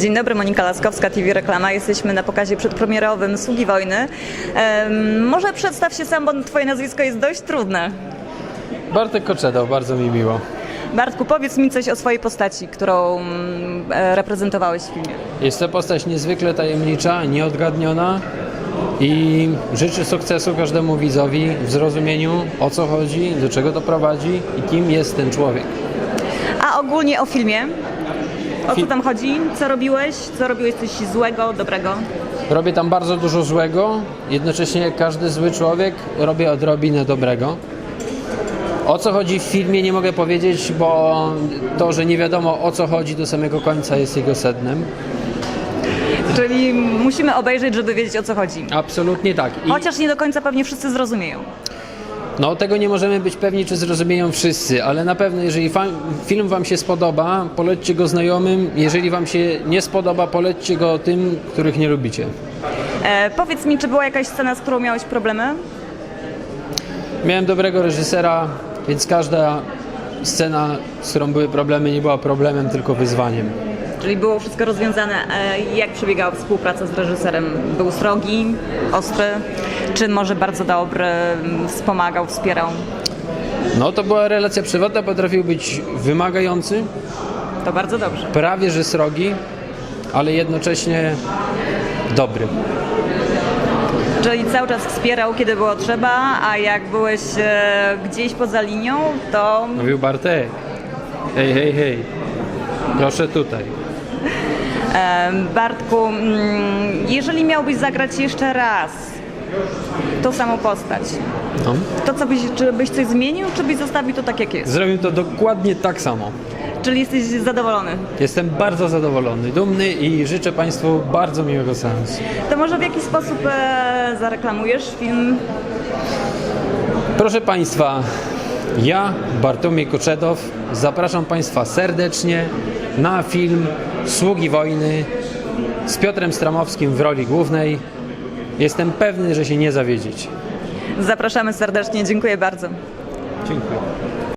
Dzień dobry, Monika Laskowska, TV Reklama. Jesteśmy na pokazie przedpremierowym Sługi Wojny. Em, może przedstaw się sam, bo twoje nazwisko jest dość trudne. Bartek Koczedow, bardzo mi miło. Bartku, powiedz mi coś o swojej postaci, którą mm, e, reprezentowałeś w filmie. Jest to postać niezwykle tajemnicza, nieodgadniona i życzę sukcesu każdemu widzowi w zrozumieniu o co chodzi, do czego to prowadzi i kim jest ten człowiek. A ogólnie o filmie? O co tam chodzi? Co robiłeś? Co robiłeś coś złego, dobrego? Robię tam bardzo dużo złego, jednocześnie jak każdy zły człowiek robię odrobinę dobrego. O co chodzi w filmie nie mogę powiedzieć, bo to, że nie wiadomo o co chodzi do samego końca jest jego sednem. Czyli musimy obejrzeć, żeby wiedzieć o co chodzi. Absolutnie tak. I... Chociaż nie do końca pewnie wszyscy zrozumieją. No tego nie możemy być pewni, czy zrozumieją wszyscy, ale na pewno jeżeli film Wam się spodoba, polećcie go znajomym. Jeżeli Wam się nie spodoba, polećcie go tym, których nie lubicie. E, powiedz mi, czy była jakaś scena, z którą miałeś problemy? Miałem dobrego reżysera, więc każda scena, z którą były problemy, nie była problemem, tylko wyzwaniem. Czyli było wszystko rozwiązane. E, Jak przebiegała współpraca z reżyserem? Był srogi, ostry, czy może bardzo dobry, wspomagał, wspierał? No to była relacja prywatna, potrafił być wymagający, To bardzo dobrze. prawie że srogi, ale jednocześnie dobry. Czyli cały czas wspierał, kiedy było trzeba, a jak byłeś e, gdzieś poza linią, to Mówił Bartek, hej, hej, hej, proszę tutaj. Bartku, mm, jeżeli miałbyś zagrać jeszcze raz tą samą postać, No. to co byś, czy byś coś zmienił, czy byś zostawił to tak jak jest? Zrobił to dokładnie tak samo. Czyli jesteś zadowolony? Jestem bardzo zadowolony, dumny i życzę Państwu bardzo miłego seansu. To może w jaki sposób e, zareklamujesz film? Proszę Państwa, ja, Bartłomiej Koczedow, zapraszam Państwa serdecznie na film Sługi Wojny z Piotrem Stramowskim w roli głównej. Jestem pewny, że się nie zawiedziecie. Zapraszamy serdecznie, dziękuję bardzo. Dziękuję.